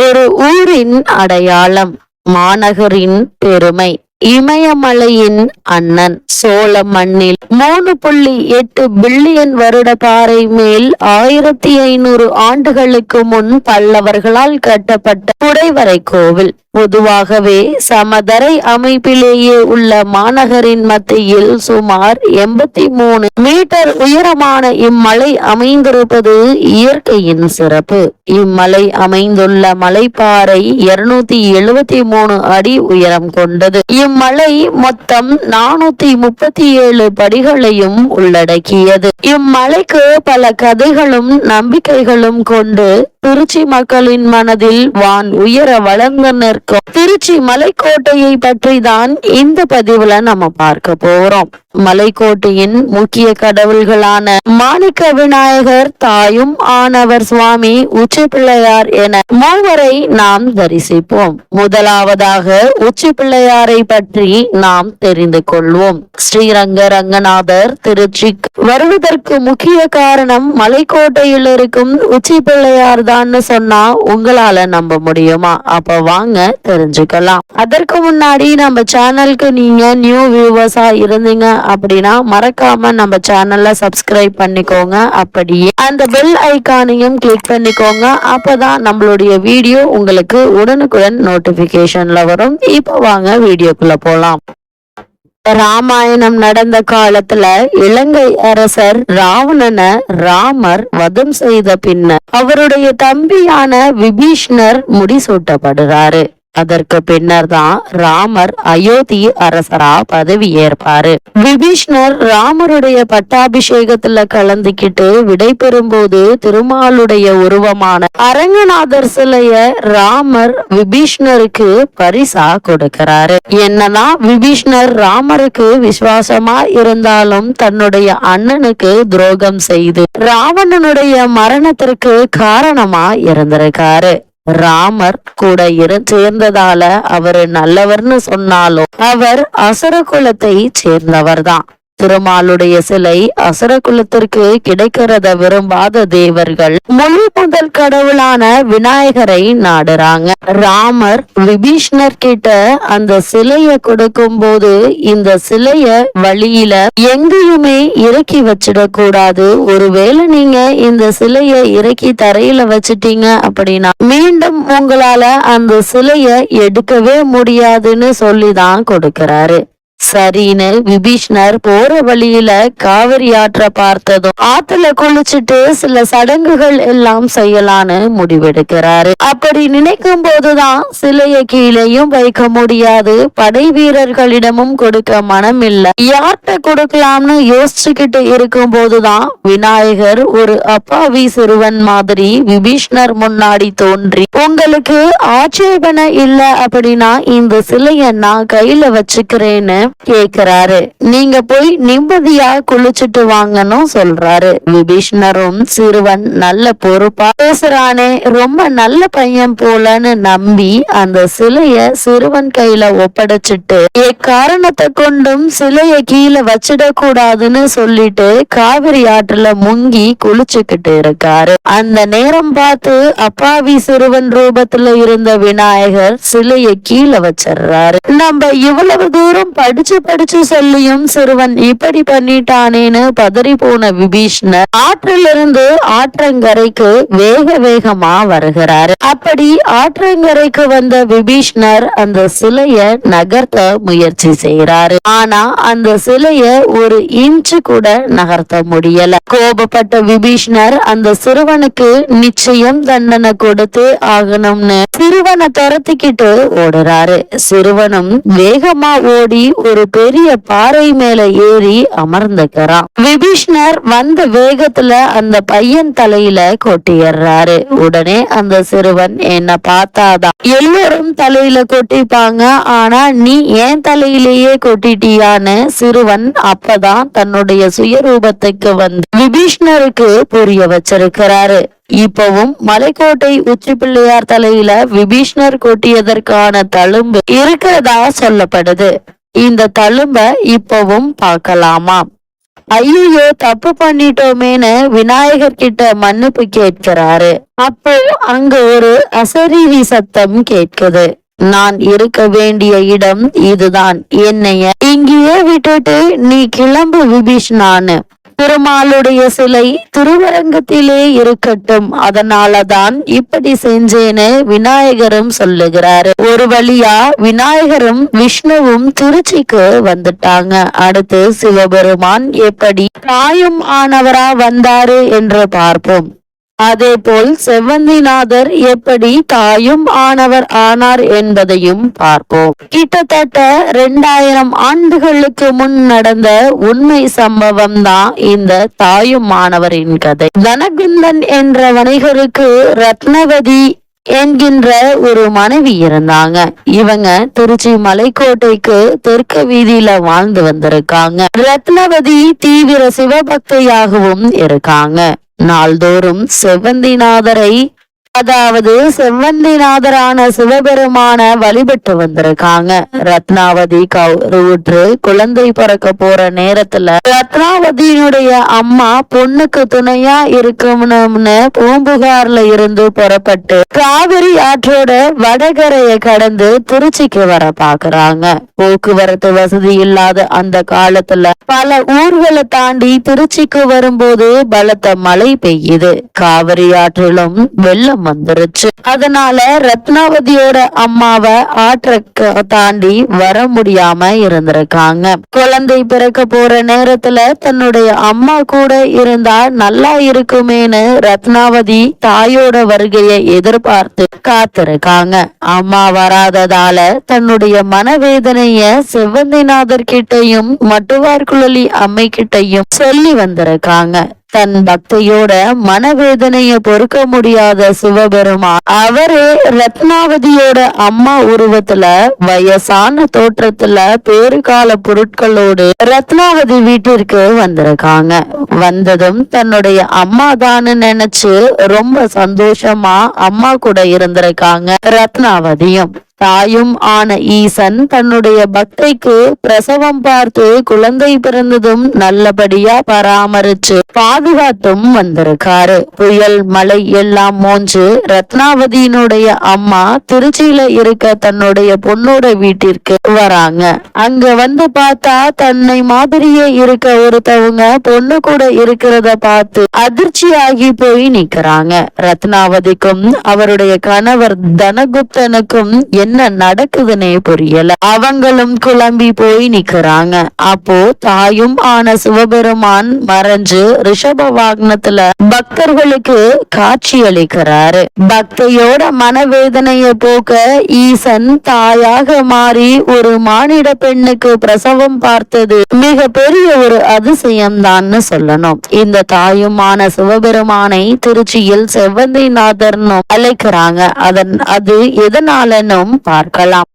ஒரு ஊரின் அடையாளம் மாநகரின் பெருமை. இமயமலையின் அண்ணன் சோழ மண்ணில் மூணு புள்ளி எட்டு பில்லியன் வருட பாறை மேல் ஆயிரத்தி ஐநூறு ஆண்டுகளுக்கு முன் பல்லவர்களால் கட்டப்பட்ட குடைவரை கோவில். பொதுவாகவே சமதரை அமைப்பிலேயே உள்ள மாநகரின் மத்தியில் சுமார் எண்பத்தி மூணு மீட்டர் உயரமான இம்மலை அமைந்திருப்பது இயற்கையின் சிறப்பு. இம்மலை அமைந்துள்ள மலைப்பாறை இருநூத்தி எழுபத்தி மூணு அடி உயரம் கொண்டது. இம்மலை மொத்தம் நானூத்தி முப்பத்தி ஏழு படிகளையும் உள்ளடக்கியது. இம்மலைக்கு பல கதைகளும் நம்பிக்கைகளும் கொண்டு திருச்சி மக்களின் மனதில் வான் உயர வளர்ந்து நிற்கும். திருச்சி மலைக்கோட்டையை பற்றி தான் இந்த பதிவுல நம்ம பார்க்க போறோம். மலைக்கோட்டையின் முக்கிய கடவுள்களான மாணிக்க விநாயகர் தாயும் ஆனவர் சுவாமி உச்சி பிள்ளையார் என மூவரை நாம் தரிசிப்போம். முதலாவதாக உச்சி பிள்ளையாரை பற்றி நாம் தெரிந்து கொள்வோம். ஸ்ரீரங்க ரங்கநாதர் திருச்சி வருவதற்கு முக்கிய காரணம் மலைக்கோட்டையில் இருக்கும் உச்சி பிள்ளையார் தான் சொன்னா உங்களால நம்ப முடியுமா? அப்ப வாங்க தெரிஞ்சுக்கலாம். அதற்கு முன்னாடி நம்ம சேனலுக்கு நீங்க நியூ வியூவர்ஸா இருந்தீங்க அப்படின்னா மறக்காம நம்ம சேனல்ல சப்ஸ்கிரைப் பண்ணிக்கோங்க. அப்படியே அந்த பெல் ஐக்கானையும் கிளிக் பண்ணிக்கோங்க. அப்பதான் நம்மளுடைய வீடியோ உங்களுக்கு உடனுக்குடன் நோட்டிபிகேஷன்ல வரும். இப்போ வாங்க வீடியோக்குள்ள போலாம். ராமாயணம் நடந்த காலத்துல இலங்கை அரசர் ராவணனை ராமர் வதம் செய்த பின்னர் அவருடைய தம்பியான விபீஷ்ணர் முடிசூட்டப்படுறாரு. அதற்கு பின்னர் தான் ராமர் அயோத்தி அரசரா பதவி ஏற்பாரு. விபீஷ்ணர் ராமருடைய பட்டாபிஷேகத்துல கலந்துக்கிட்டு விடை பெறும்போது திருமாலுடைய உருவமான அரங்கநாதர் சிலைய ராமர் விபீஷ்ணருக்கு பரிசா கொடுக்கிறாரு. என்னதான் விபீஷ்ணர் ராமருக்கு விசுவாசமா இருந்தாலும் தன்னுடைய அண்ணனுக்கு துரோகம் செய்து ராவணனுடைய மரணத்திற்கு காரணமா இருந்திருக்காரு. ராமர் கூட இரு சேர்ந்ததால அவரு நல்லவர்னு சொன்னாலும் அவர் அசுர குலத்தை சேர்ந்தவர்தான். திருமாலுடைய சிலை அசுர குலத்திற்கு கிடைக்கிறத விரும்பாத தேவர்கள் முழு முதல் கடவுளான விநாயகரை நாடுறாங்க. ராமர் விபீஷ்ணர் கிட்ட அந்த சிலைய கொடுக்கும் போது இந்த சிலைய வழியில எங்கேயுமே இறக்கி வச்சிட கூடாது. ஒருவேளை நீங்க இந்த சிலைய இறக்கி தரையில வச்சிட்டீங்க அப்படின்னா மீண்டும் உங்களால அந்த சிலைய எடுக்கவே முடியாதுன்னு சொல்லிதான் கொடுக்கிறாரு. சரின்னு விபீஷ்ணர் போற வழியில காவிரி ஆற்ற பார்த்ததும் ஆத்துல குளிச்சுட்டு சில சடங்குகள் எல்லாம் செய்யலான்னு முடிவெடுக்கிறாரு. அப்படி நினைக்கும் போதுதான் சிலைய கீழேயும் வைக்க முடியாது. படை வீரர்களிடமும் கொடுக்க மனம் இல்ல யார்கிட்ட கொடுக்கலாம்னு யோசிச்சுக்கிட்டு இருக்கும் போதுதான் விநாயகர் ஒரு அப்பாவி சிறுவன் மாதிரி விபீஷ்ணர் முன்னாடி தோன்றி உங்களுக்கு ஆட்சேபனை இல்ல அப்படின்னா இந்த சிலைய நான் கையில வச்சுக்கிறேன்னு கேக்குறாரு நீங்க போய் நிம்மதியா குளிச்சுட்டு வாங்கன்னு சொல்றாரு. விபீஷ்ணரும் சிறுவன் நல்ல பொறுப்பா பேசுறானே. ரொம்ப நல்ல பையன் போலன்னு நம்பி அந்த சிலைய சிறுவன் கையில ஒப்படைச்சிட்டு எக்காரணத்தை கொண்டும் சிலைய கீழே வச்சிட கூடாதுன்னு சொல்லிட்டு காவிரி ஆற்றுல முங்கி குளிச்சுக்கிட்டு இருக்காரு. அந்த நேரம் பார்த்து அப்பாவி சிறுவன் ரூபத்துல இருந்த விநாயகர் சிலைய கீழே வச்சிடுறாரு. நம்ம இவ்வளவு தூரம் படிச்சு படிச்சு சொல்லியும் சிறுவன் இப்படி பண்ணிட்டானேன்னு பதறி போன விபீஷ்ணர் ஆற்றிலிருந்து ஆற்றங்கரைக்கு வேக வேகமா வருகிறாரு. அப்படி ஆற்றங்கரைக்கு வந்த விபீஷ்ணர் அந்த சிலைய நகர்த்த முயற்சி செய்யறாரு ஆனா அந்த சிலைய ஒரு இன்ச்சு கூட நகர்த்த முடியல. கோபப்பட்ட விபீஷ்ணர் அந்த சிறுவனுக்கு நிச்சயம் தண்டனை கொடுத்து ஆகணும்னு சிறுவனை துரத்திக்கிட்டு ஓடுறாரு. சிறுவனும் வேகமா ஓடி ஒரு பெரிய பாறை மேல ஏறி அமர்ந்துக்கிறான். விபீஷ்ணர் வந்த வேகத்துல அந்த பையன் தலையில கொட்டிடுறாரு உடனே அந்த சிறுவன் என்ன பார்த்தாதான். எல்லோரும் தலையில கொட்டிப்பாங்க. ஆனா நீ ஏன் தலையிலேயே கொட்டிட்டியான்னு? சிறுவன் அப்பதான் தன்னுடைய சுயரூபத்துக்கு வந்து விபீஷ்ணருக்கு புரிய வச்சிருக்கிறாரு. இப்பவும் மலைக்கோட்டை உச்சி பிள்ளையார் தலையில விபீஷ்ணர் கொட்டியதற்கான தழும்பு இருக்கிறதா சொல்லப்படுது. இந்த தழும்ப இப்பவும் பார்க்கலாமா? ஐயோ தப்பு பண்ணிட்டோமேன்னு விநாயகர் கிட்ட மன்னிப்பு கேட்கிறாரு. அப்போ அங்க ஒரு அசரீரி சத்தம் கேட்குது. நான் இருக்க வேண்டிய இடம் இதுதான். என்னைய இங்கேயே விட்டுட்டு நீ கிளம்பு விபீஷ்ணான்னு. பெருமாளுடைய சிலை திருவரங்கத்திலே இருக்கட்டும். அதனாலதான் இப்படி செஞ்சேன்னு விநாயகரும் சொல்லுகிறாரு. ஒரு வழியா விநாயகரும் விஷ்ணுவும் திருச்சிக்கு வந்துட்டாங்க. அடுத்து சிவபெருமான் எப்படி காயம் ஆனவரா வந்தாரு என்று பார்ப்போம். அதே போல் செவ்வந்திநாதர் எப்படி தாயும் ஆனவர் ஆனார் என்பதையும் பார்ப்போம். கிட்டத்தட்ட ரெண்டாயிரம் ஆண்டுகளுக்கு முன் நடந்த உண்மை சம்பவம் தான் இந்த தாயும் மாணவரின் கதை. தனகுந்தன் என்ற வணிகருக்கு ரத்னவதி என்கின்ற ஒரு மனைவி இருந்தாங்க. இவங்க திருச்சி மலைக்கோட்டைக்கு தெற்கு வீதியில வாழ்ந்து வந்திருக்காங்க. ரத்னவதி தீவிர சிவபக்தியாகவும் இருக்காங்க. நாள்தோறும் செவ்வந்திநாதரை அதாவது செவ்வந்திநாதரான சிவபெருமான வழிபட்டு வந்திருக்காங்க. ரத்னாவதி கௌரவுற்று குழந்தை பிறக்க போற நேரத்துல ரத்னாவதியினுடைய அம்மா பொண்ணுக்கு துணையா இருக்கணும்னு பூம்புகார்ல இருந்து புறப்பட்டு காவிரி ஆற்றோட வடகரையை கடந்து திருச்சிக்கு வர பாக்குறாங்க. போக்குவரத்து வசதி இல்லாத அந்த காலத்துல பல ஊர்களை தாண்டி திருச்சிக்கு வரும்போது பலத்த மழை பெய்யுது. காவிரி ஆற்றிலும் வெள்ளம் வந்துருச்சு. அதனால ரத்னாவதியோட அம்மாவை ஆற்ற தாண்டி வர முடியாம இருந்திருக்காங்க. குழந்தை பிறக்க போற நேரத்துல தன்னுடைய அம்மா கூட இருந்தா நல்லா இருக்குமேனு ரத்னாவதி தாயோட வருகையை எதிர்பார்த்து காத்திருக்காங்க. அம்மா வராததால தன்னுடைய மனவேதனைய செவ்வந்திநாதர் கிட்டையும் மட்டுவார்குழலி அம்மை கிட்டையும் சொல்லி வந்திருக்காங்க. தன் பக்தியோட மனவேதனைய பொறுக்க முடியாத சிவபெருமான். அவரே ரத்னாவதியோட அம்மா உருவத்துல வயசான தோற்றத்துல பேருகால பொருட்களோடு ரத்னாவதி வீட்டிற்கு வந்திருக்காங்க. வந்ததும் தன்னுடைய அம்மா தான் நினைச்சு ரொம்ப சந்தோஷமா அம்மா கூட இருந்திருக்காங்க ரத்னாவதியும். தாயும் ஆன ஈசன் தன்னுடைய பக்தைக்கு பிரசவம் பார்த்து குழந்தை பிறந்ததும் நல்லபடியா பராமரிச்சு பாதுகாத்தும் வந்திருக்காரு. புயல் மழை எல்லாம் மோஞ்சு ரத்னாவதியினுடைய அம்மா திருச்சியில இருக்க தன்னுடைய பொண்ணோட வீட்டிற்கு வராங்க. அங்க வந்து பார்த்தா தன்னை மாதிரியே இருக்க ஒருத்தவங்க பொண்ணு கூட இருக்கிறத பார்த்து அதிர்ச்சியாகி போய் நிக்கிறாங்க. ரத்னாவதிக்கும் அவருடைய கணவர் தனகுப்தனுக்கும் என்ன நடக்குதுன்னே புரியல. அவங்களும் குழம்பி போய் நிக்கிறாங்க. அப்போ தாயும் ஆன சிவபெருமான் மறைஞ்சு ரிஷப வாகனத்துல பக்தர்களுக்கு காட்சி அளிக்கிறாரு. பக்தையோட மனவேதனைய போக்க ஈசன் தாயாக மாறி ஒரு மானிட பெண்ணுக்கு பிரசவம் பார்த்தது மிக பெரிய ஒரு அதிசயம் தான் சொல்லணும். இந்த தாயுமான சிவபெருமானை திருச்சியில் செவ்வந்திநாதர்னும் அழைக்கிறாங்க. அதன் அது எதனாலனும் பார்க்கலாம்.